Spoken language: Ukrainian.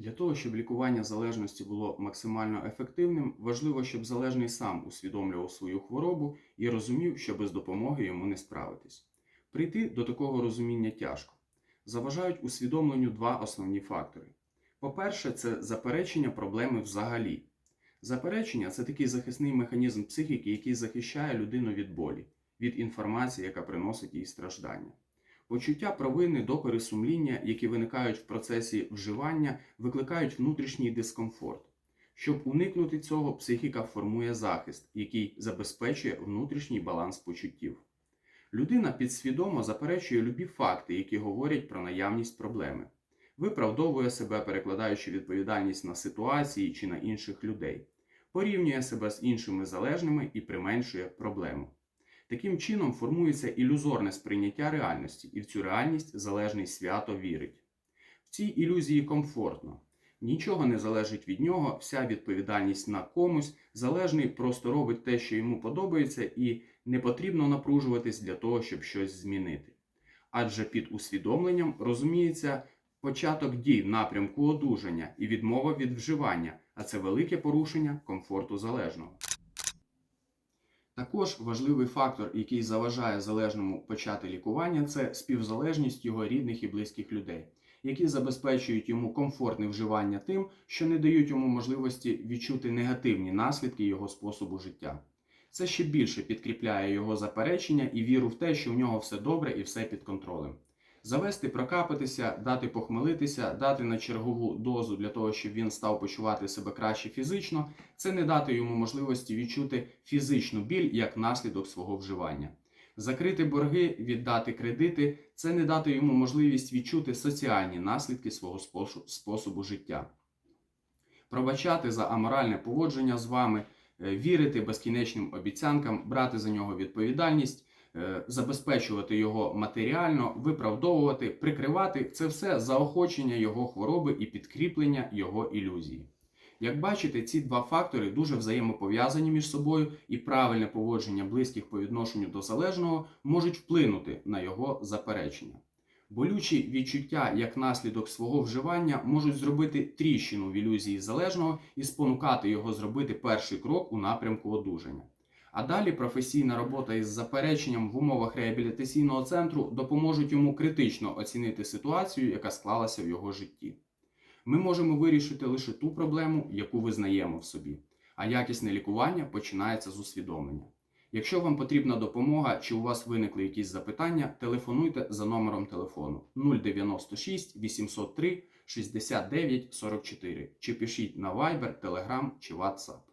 Для того, щоб лікування залежності було максимально ефективним, важливо, щоб залежний сам усвідомлював свою хворобу і розумів, що без допомоги йому не справитись. Прийти до такого розуміння тяжко. Заважають усвідомленню два основні фактори. По-перше, це заперечення проблеми взагалі. Заперечення це такий захисний механізм психіки, який захищає людину від болі, від інформації, яка приносить їй страждання. Почуття провини, докори сумління, які виникають в процесі вживання, викликають внутрішній дискомфорт. Щоб уникнути цього, психіка формує захист, який забезпечує внутрішній баланс почуттів. Людина підсвідомо заперечує любі факти, які говорять про наявність проблеми, виправдовує себе, перекладаючи відповідальність на ситуації чи на інших людей, порівнює себе з іншими залежними і применшує проблему. Таким чином формується ілюзорне сприйняття реальності, і в цю реальність залежний свято вірить. В цій ілюзії комфортно. Нічого не залежить від нього, вся відповідальність на комусь, залежний просто робить те, що йому подобається, і не потрібно напружуватись для того, щоб щось змінити. Адже під усвідомленням розуміється початок дій напрямку одужання і відмова від вживання, а це велике порушення комфорту залежного. Також важливий фактор, який заважає залежному почати лікування, це співзалежність його рідних і близьких людей, які забезпечують йому комфортне вживання тим, що не дають йому можливості відчути негативні наслідки його способу життя. Це ще більше підкріпляє його заперечення і віру в те, що у нього все добре і все під контролем. Завести, прокапатися, дати похмелитися, дати на чергову дозу для того, щоб він став почувати себе краще фізично, це не дати йому можливості відчути фізичну біль як наслідок свого вживання. Закрити борги, віддати кредити це не дати йому можливість відчути соціальні наслідки свого способу життя. Пробачати за аморальне поводження з вами, е, вірити безкінечним обіцянкам, брати за нього відповідальність, забезпечувати його матеріально, виправдовувати, прикривати це все заохочення його хвороби і підкріплення його ілюзії. Як бачите, ці два фактори дуже взаємопов'язані між собою, і правильне поводження близьких по відношенню до залежного можуть вплинути на його заперечення. Болючі відчуття як наслідок свого вживання можуть зробити тріщину в ілюзії залежного і спонукати його зробити перший крок у напрямку одужання. А далі професійна робота із запереченням в умовах реабілітаційного центру допоможуть йому критично оцінити ситуацію, яка склалася в його житті. Ми можемо вирішити лише ту проблему, яку визнаємо в собі, а якісне лікування починається з усвідомлення. Якщо вам потрібна допомога чи у вас виникли якісь запитання, телефонуйте за номером телефону 096 803 69 44 чи пишіть на Viber, Telegram чи WhatsApp.